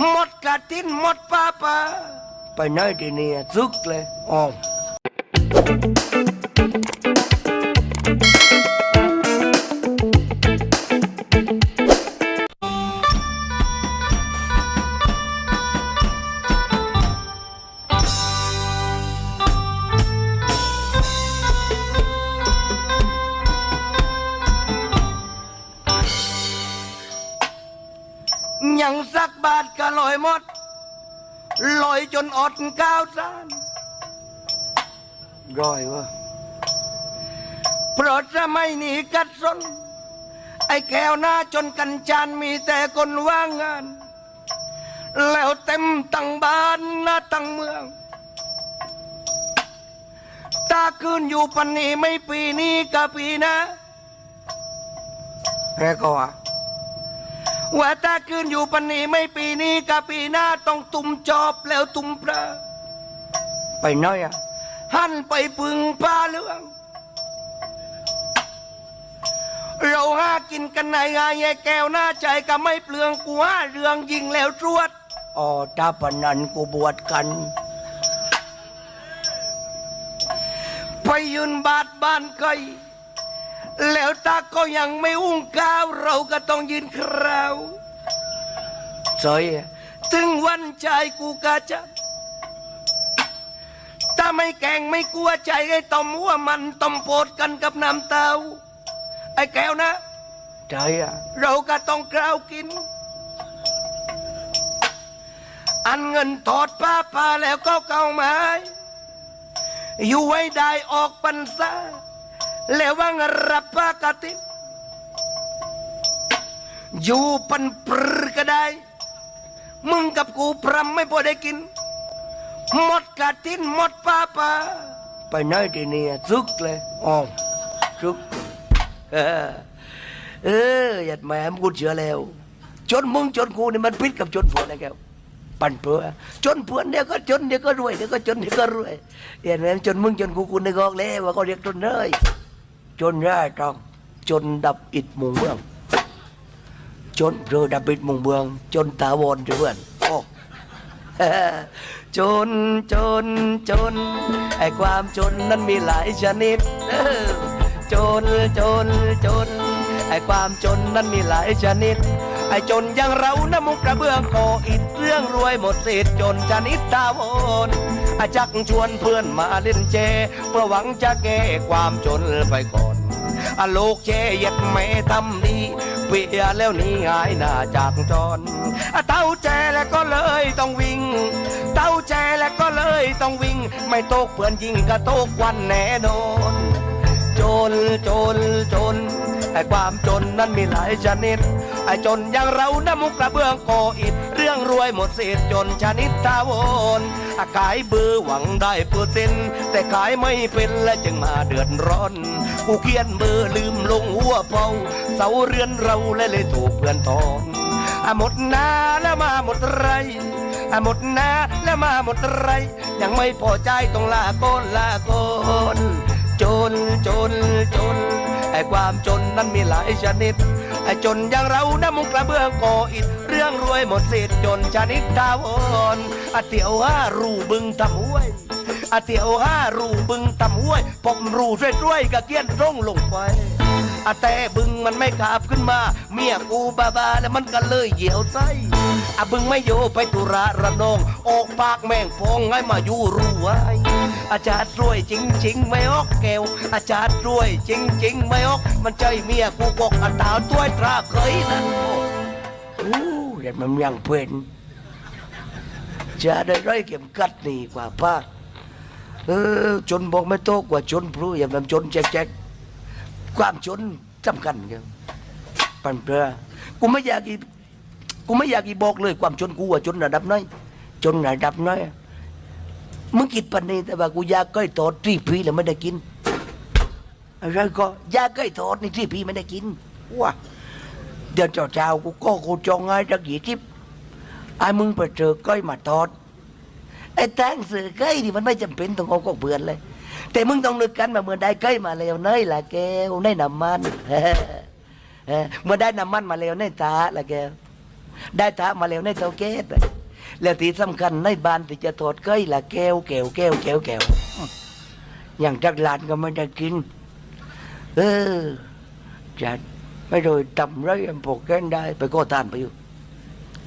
หมดกระตินหมดป้าป้าไปไหนดีเนี่ยซึกเลยอ๋อ ยังสักบาทก็ลอยหมดลอยจนอดก้าวสานร้อยวะเพราะจะไม่หนีกัดสน ไอ้แก้วหน้าจนกันจานมีแต่คนว่างงาน แล้วเต็มตั้งบ้านหน้าตั้งเมือง ตาคืนอยู่ปันนี้ไม่ปีนี้ก็ปีนะแรกก็ว่า ว่าถ้าคืนอยู่ปันนี้ไม่ปีนี้กับปีหน้าต้องตุ่มจอบแล้วตุ่มปลาไปน้อยอะหันไปปึงปลาเรื่อง เราหากินกันในงานแย่แก้วหน้าใจก็ไม่เปลืองกูห้าเรื่องยิงแล้วจวดอ๋อถ้าปนันกูบวชกันไปยืนบาดบ้านไกล แล้วตาก็ยังไม่อุ้งก้าวเราก็ต้องยืนคราวสอยถึงวันใจกูกะจะถ้าไม่แก่งไม่กลัวใจไอ้ต้มหัวมันต้มโปดกันกับน้ำเต้าไอ้แก้วนะใจอะเราก็ต้องกล้าวกิน อันเงินทอดป้าปาแล้วก็เก่าไม้อยู่ไว้ได้ออกปันซา แล้วว่างรับปากตินอยู่ปันปรก็ได้ มึงกับกูพรำไม่พอได้กิน หมดกะตินหมดป้าปาไปไหนทีนี้ซึกเลยอ๋อซึกเออเออหยัดแหม่มกูเชื่อแล้ว จนมึงจนกูนี่มันพิษกับจนผัวนะแกวปั่นเปื่อจนผัวเดี๋ยวก็จนเดี๋ยวก็รวยเดี๋ยวก็จนเดี๋ยวก็รวยเห็นไหมจนมึงจนกูกูนึกออกแล้วว่าเขาเรียกจนเลย จนได้ต้องจนดับอิดมุงเมือง จนเรือดับอิดมุงเมือง จนตาวอนเพื่อนโอ้จนจนจนไอ้ความจนนั้นมีหลายชนิดจนจนจนไอ้ความจนนั้นมีหลายชนิด ไอ้จนอย่างเรานะมุกกระเบื้องก่ออิฐเรื่องรวยหมดสิทธิ์จนชนิดตาวอน จักชวนเพื่อนมาเล่นเจ เพื่อหวังจะแก้ความจนไปก่อนอโลกเจเย็ดไม่ทำดีเปียแล้วหนี้หายหน้าจากจรอะเต้าแจแล้วก็เลยต้องวิ่ง เต้าแจแล้วก็เลยต้องวิ่ง ไม่โตกเพื่อนยิงก็โตกวันแน่นอนจนจนจนไอ้ความจนนั้นมีหลายชนิดไอ้จนอย่างเรานะมุกกระเบื้องโกอิด รื่องรวยหมดสิทธิ์จนชนิดตาวนอาขายเบือหวังได้เปอร์เซ็นต์แต่ขายไม่เป็นและจึงมาเดือดร้อน กูเขียนเบอร์ลืมลงหัวเป่าเสาเรือนเราและเลยถูกเพื่อนทอนอหมดนาแล้วมาหมดไรอหมดนาแล้วมาหมดไร ยังไม่พอใจต้องลาโกนลาโกนจนจนจนไอ้ความจนนั้นมีหลายชนิด จนอย่างเรานะมุกกระเบื้องก่ออิฐเรื่องรวยหมดสิทธิ์จนชนิดตาวอนอาเตียวห้ารูบึงทำห้วยอาเตียวห้ารูบึงทำห้วยผมรูช่วยๆกะเกี้ยนตรงลงไปอาแต่บึงมันไม่ขาบขึ้นมา เมียกูบาบาแล้วมันก็เลยเหี่ยวไส้อาบึงไม่โยไปตุระระนอง ออกปากแม่งพองให้มาอยู่รู้ไว้ อาจารย์รวยจริง ๆ ไม่ออกแก้วอาจารย์รวยจริง ๆ ไม่ออก มันใจเมียกูกอกอันตาตัวตราเคยนั่นโอ้เด็ดมันยังเป็นจะได้ร้อยเข็มกัดนี่กว่าป้าเออจนบอกไม่โตกว่าจนพรู้อย่างแบบจนแจ๊กๆความจนสำคัญกันปันเปลือกูไม่อยากอีกูไม่อยากอีบอกเลยความจนกูว่าจนระดับน้อยจนระดับน้อย มึงกินปันนี้แต่ว่ากูยากก้อยทอดที่พีแล้วไม่ได้กินอะไรก็ยากก้อยทอดนี่ที่พีไม่ได้กินว้าเดือนเช้าๆกูก็กูจองไงจักยี่ทิพไอ้มึงไปเจอก้อยมาทอดไอ้แตงเสือก้อยนี่มันไม่จำเป็นต้องเอาก็เบื่อนเลย แต่มึงต้องนึกกันมาเมื่อได้ก้อยมาแล้วเนยละแกวในน้ำมันเมื่อได้น้ำมันมาแล้วในตาละแกวได้ท้ามาแล้วในเตาแก๊ส แล้วที่สำคัญในบ้านที่จะทอดเกยละแก้วแก้วแก้วแก้วแก้วอืมอย่างจักหลานก็ไม่ได้กิน เออจัดไม่โดยทำไรอันพวกแกนได้ ไปก่อตานไปอยู่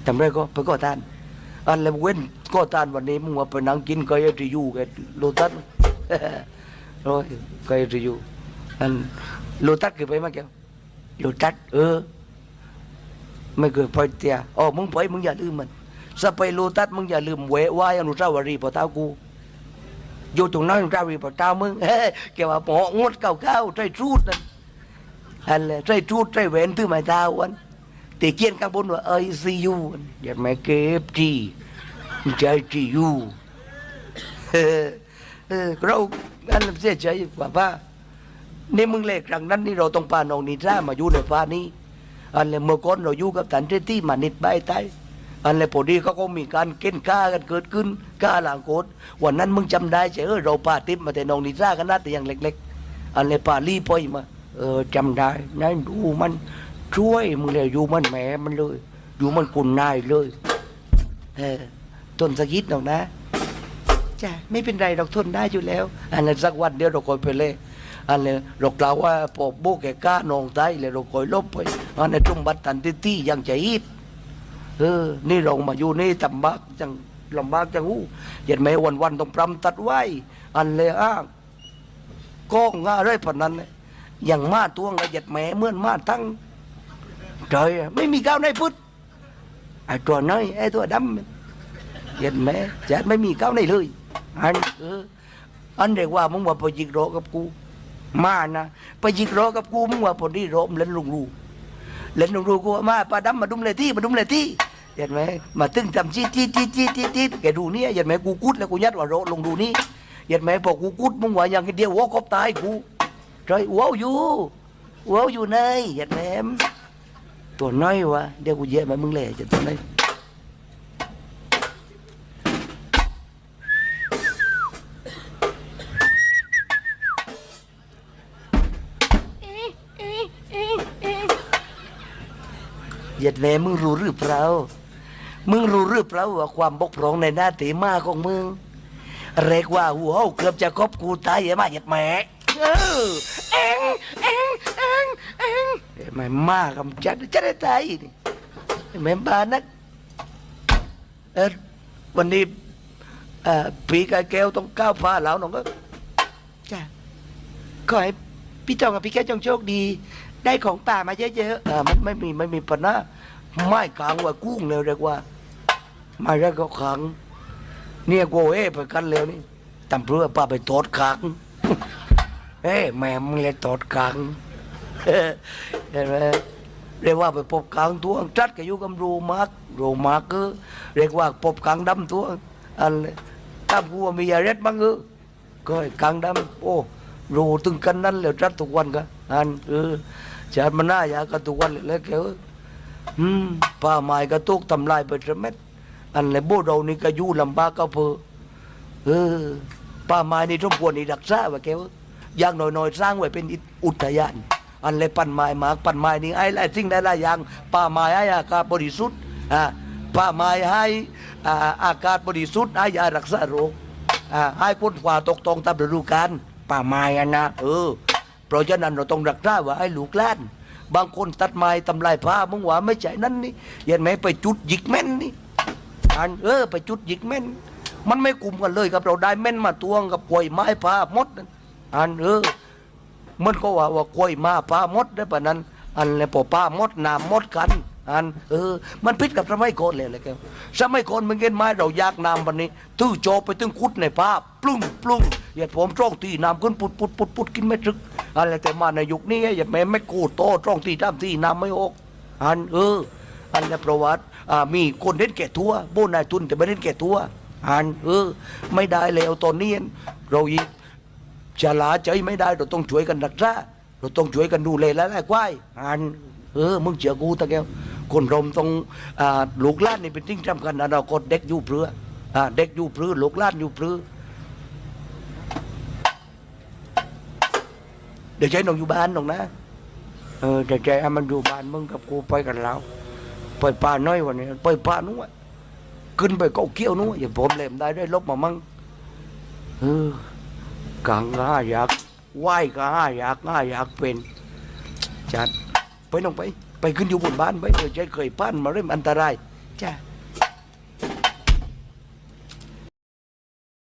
ทำไรก็ไปก่อตาน อันแล้วเว้นก่อตานวันนี้มึงว่าไปนั่งกินก็ยังจะอยู่กันโลตัสโอ้ยก็ยังจะอยู่อันโลตัสคือไปมาแก้วโลตัสเออ ไม่เคยไปเตียอ๋อมึงไปมึงอย่าลืมมัน สไปโลตัสมึงอย่าลืมแวะไหวอนุสาวรีย์พ่อเท้ากูอยู่ตรงนั้นอนุสาวรีย์พ่อเท้ามึงเฮ้ยแกว่าหองดเก่าๆใจทูดนั่นอันเลยใจทูดใจแหวนถือไม้เท้าวันตีเกียนข้างบนว่าไอซียูอย่าแม่เก็บจีใจจียูเออเราอันนั้เสียใจกว่าว่านี่มึงเล็กครั้งนั้นนี่เราต้องพาน้องนิท่ามาอยู่ในฟ้านี้อันเลยเมื่อก่อนเราอยู่กับตันเจตี้มานิดใบใต้ อันเลยพอดีเขาก็มีการเก้นก้ากันเกิดขึ้นก้าหลังโกดวันนั้นมึงจำได้ใช่เออเราปาติปมาแต่นองนิซ่ากันนะแต่ยังเล็ก ๆ อันเลยปาลีปอยมาเออจำได้นั่นดูมันช่วยมึงเลยอยู่มันแหมมันเลย อยู่มันกุนนายเลยเออต้นสะกิดหรอกนะจ้ะไม่เป็นไรเราทนได้อยู่แล้ว อันนั้นสักวันเดียวเราคอยไปเลยอันเลยเรากล่าวว่าพอโบกแกก้านองไตเลยเราคอยลบไปอันในจุ่มบัตตันตี้ยังใจอีด เออ นี่เรามาอยู่นี่ลำบากจังลำบากจังหูเห็นไหมวันวันๆต้องปรำตัดไว้ อันเลยอ้างก้องง่าไรพนนั้นอย่างมาตัวงละเอียดแหม่เมื่อนมาทั้ง trời ไม่มีก้าวในพุทธไอ้ตัวน้อยไอ้ตัวดำเห็นไหมจะไม่มีก้าวในเลยอันเอออันเรียกว่ามึงว่าไปจิกโรกับกู มานะไปจิกโรกับกูมึงว่าพอดีโรมเล่นลุงรูเล่นลุงรูกูว่ามาปลาดำมาดุมเลยที่มาดุมเลยที่ เห็นไหมมาตึงจำจี้จี้จี้จี้จี้จี้แกดูเนี่ยเห็นไหมกูกุดแล้วกูยัดว่าโรลงดูนี่เห็นไหมพอกูกุดมึงว่าอย่างเดียวหัวกบตายกู trời หัวอยู่หัวอยู่ nơi เห็นไหมตัวน้อยวะเดี๋ยวกูเยี่ยมมึงเลยจะตัวน้อยเหยียดแหวมึงรู้หรือเปล่า มึงรู้หรือเปล่าว่าความบกพร่องในหน้าที่มาของมึง เรียกว่าหัวเอาเกือบจะครบกูตายอย่ามาเหยียดแหมเออเอ็งเอ็งเอ็งเอ็งไม่มากคำจัดจะได้ตายนี่แม่บ้านนักเออวันนี้เอ่อปีกายแก้วต้องก้าวฟ้าแล้วน้องก็จ้ะขอให้พี่จองกับพี่แก้วจงโชคดี ได้ของป่ามาเยอะๆเออมันไม่มีไม่มีปัญหาไม่ขังว่ากุ้งเลยเรียกว่า ไม่ได้ก็ขังเนี่ยกูเอ้ไปกันแล้วนี่ตำรวจป้าไปตอดขังเอ้แม่มึงเลยตอดขังเห็นไหมเรียกว่าไปพบขังตัวจัดกับยู่กับโรมาร์กโรมาร์กก็เรียกว่าพบขังดำตัวอันเลยถ้ากูว่ามียาเร็ดบ้างเออก็ไอ้กลางดำโอ้รูตึงกันนั้นเลยรัดทุกวันกันอันเออชาติมันน่าอยากกันทุกวันเลยแล้วแกเอ้ยอืมป่าไม้ก็ตุกทำลายไปจะเม็ด อันเลยโบเรานี่ก็อยู่ลำบากก็เพอเออป่าไม้นี่ต้องควรนี่รักษาไว้แกเอ้ยอย่างน้อยๆสร้างไว้เป็นอุทยาน อันเลยปั่นไม้หมากปั่นไม้นี่ไอ้ไอ้สิ่งใดหลายอย่างป่าไม้ให้อากาศบริสุทธิ์อ่าป่าไม้ให้อ่าอากาศบริสุทธิ์ให้ยารักษาโรคอ่าให้พ้นกว่าตกตรงตามฤดูกาลป่าไม้อะนะเออเพราะฉะนั้นเราต้องรักษาไว่าให้ลูกหลานบางคนตัดไม้ทำลายผ้ามึงว่าไม่ใช่นั่นนี่เห็นไหมไปจุดหยิกแม่นนี่ อันเออไปจุดหยิกแม่น มันไม่กลุ่มกันเลยกับเราได้แม่นมาตวงกับกล้วยไม้ผ้าหมดอันเออมันก็ว่าว่ากล้วยมาผ้าหมดได้ปะนั้น อันเลยพอผ้าหมดน้ำหมดกันอันเออ มันพิษกับสมัยก่อนเลยเลยแกสมัยก่อนมึงเห็นไหมเรายากน้ำวันนี้ ตื้อโจไปตึงคุดในผ้าปลุ้งปลุ้งเหยียดผมจ้องตีน้ำขึ้นปุดปุดปุดปุดกินไม่ถึก อะไรแต่มาในยุคนี้อย่าแม่ไม่กูโตจ้องตีน้ำตีน้ำไม่ออก อันเออ อันในประวัติมีคนเล่นแก่ทัวโบนายทุนแต่ไม่เล่นแก่ทัวอันเออ ไม่ได้แล้วตอนนี้เราอีกชะลาใจไม่ได้เราต้องช่วยกันรักษาเราต้องช่วยกันดูแลและไล่ควายอันเออมึงเชื่อกูตะแก้วคนรมต้องอลูกล้านนี่เป็นสิ่งสำคัญอนาคตเด็กอยู่เพื่ออเด็กอยู่เพื่อลูกล้านอยู่เพื่อเดี๋ยวใจน้องอยู่บ้านน้องนะ เออเดี๋ยวใจให้มันอยู่บ้านมึงกับกูไปกันแล้ว ไปป่าน้อยวันนี้ไปป่านู้นขึ้นไปเกาเกี้ยวนู้นอย่าผมเล่มได้ได้ลบมามั่งเออกางก็ห้าอยากไหวก็ห้าอยากห้าอยากเป็นจัดไปน้องไป ไปขึ้นอยู่บนบ้านไปเออใจเคยป้านมาเริ่มอันตรายจ้า